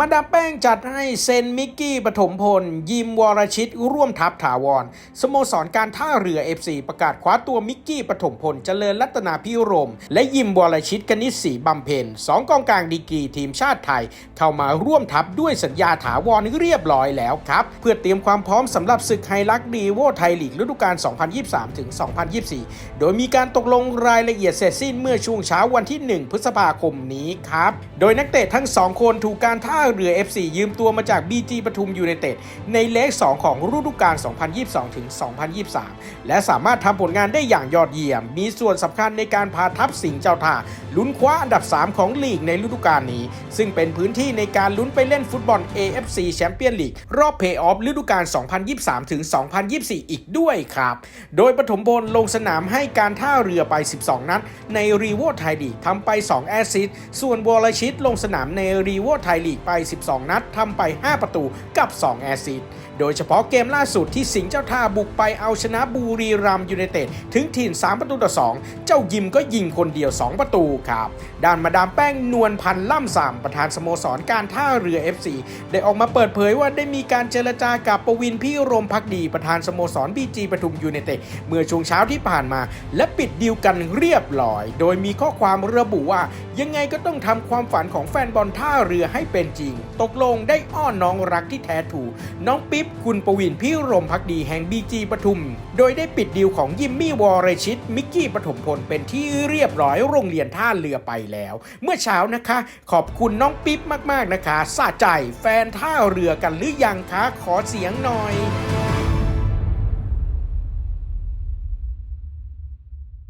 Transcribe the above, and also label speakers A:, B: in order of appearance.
A: มาดามแป้งจัดให้เซนมิกกี้ปฐมพล ยิมวรชิตร่วมทัพถาวร สโมสรการท่าเรือ FC ประกาศคว้าตัวมิกกี้ปฐมพล เจริญรัตนาพิรม และยิมวรชิตกนิษฐ์ศรีบำเพ็ญสองกองกลางดีกีทีมชาติไทย เข้ามาร่วมทัพด้วยสัญญาถาวรเรียบร้อยแล้วครับ เพื่อเตรียมความพร้อมสำหรับศึกไฮลักดีโวไทยลีกฤดูกาล 2023ถึง2024 โดยมีการตกลงรายละเอียดเสร็จสิ้นเมื่อช่วงเช้าวันที่ 1 พฤษภาคมนี้ครับ โดยนักเตะทั้ง 2 คนถูกการท่าเรือ FC ยืมตัวมาจาก BG ปทุมยูไนเต็ดในเลข 2 ของฤดูกาล 2022 ถึง 2023 และสามารถทำผลงานได้อย่างยอดเยี่ยม มีส่วนสำคัญในการพาทัพสิงห์เจ้าท่าลุ้นคว้าอันดับ 3 ของลีกในฤดูกาลนี้ ซึ่งเป็นพื้นที่ในการลุ้นไปเล่นฟุตบอล AFC แชมเปี้ยนลีกรอบเพย์ออฟฤดูกาล 2023 ถึง 2024 อีกด้วยครับ โดยปฐมพลลงสนามให้การท่าเรือไป 12 นัด ในรีโวไทยลีกทำไป 2 แอสซิสต์ส่วนวอลชิตลงสนามในรีโวไทยลีกไป12 นัดทำไป 5 ประตูกับ 2 แอสซิสโดยเฉพาะเกมล่าสุดที่สิงห์เจ้าท่าบุกไปเอาชนะบุรีรัมยูไนเต็ดถึงถิ่น 3 ประตูต่อ 2 เจ้ายิมก็ยิงคนเดียว 2 ประตูครับ ด้านมาดามแป้งนวลพันธ์ล่ำสามประธานสโมสรการท่าเรือ FC ได้ออกมาเปิดเผยว่าได้มีการเจรจากับปวินพี่รมพักดีประธานสโมสรบีจีปทุมยูไนเต็ดเมื่อช่วงเช้าที่ผ่านมา และปิดดีลกันเรียบร้อย โดยมีข้อความระบุว่ายังไงก็ต้องทำความฝันของแฟนบอลท่าเรือให้เป็นจริริง ตกลงได้อ้อนน้องรักที่แท้ถูก น้องปิ๊บคุณประวินพี่รมพักดีแห่งบีจีปทุม โดยได้ปิดดีลของยิมมี่วอร์ชิต มิกกี้ปฐมพลเป็นที่เรียบร้อยโรงเรียนท่าเรือไปแล้ว เมื่อเช้านะคะ ขอบคุณน้องปิ๊บมากๆนะคะสะใจแฟนท่าเรือกันหรือยังคะขอเสียงหน่อย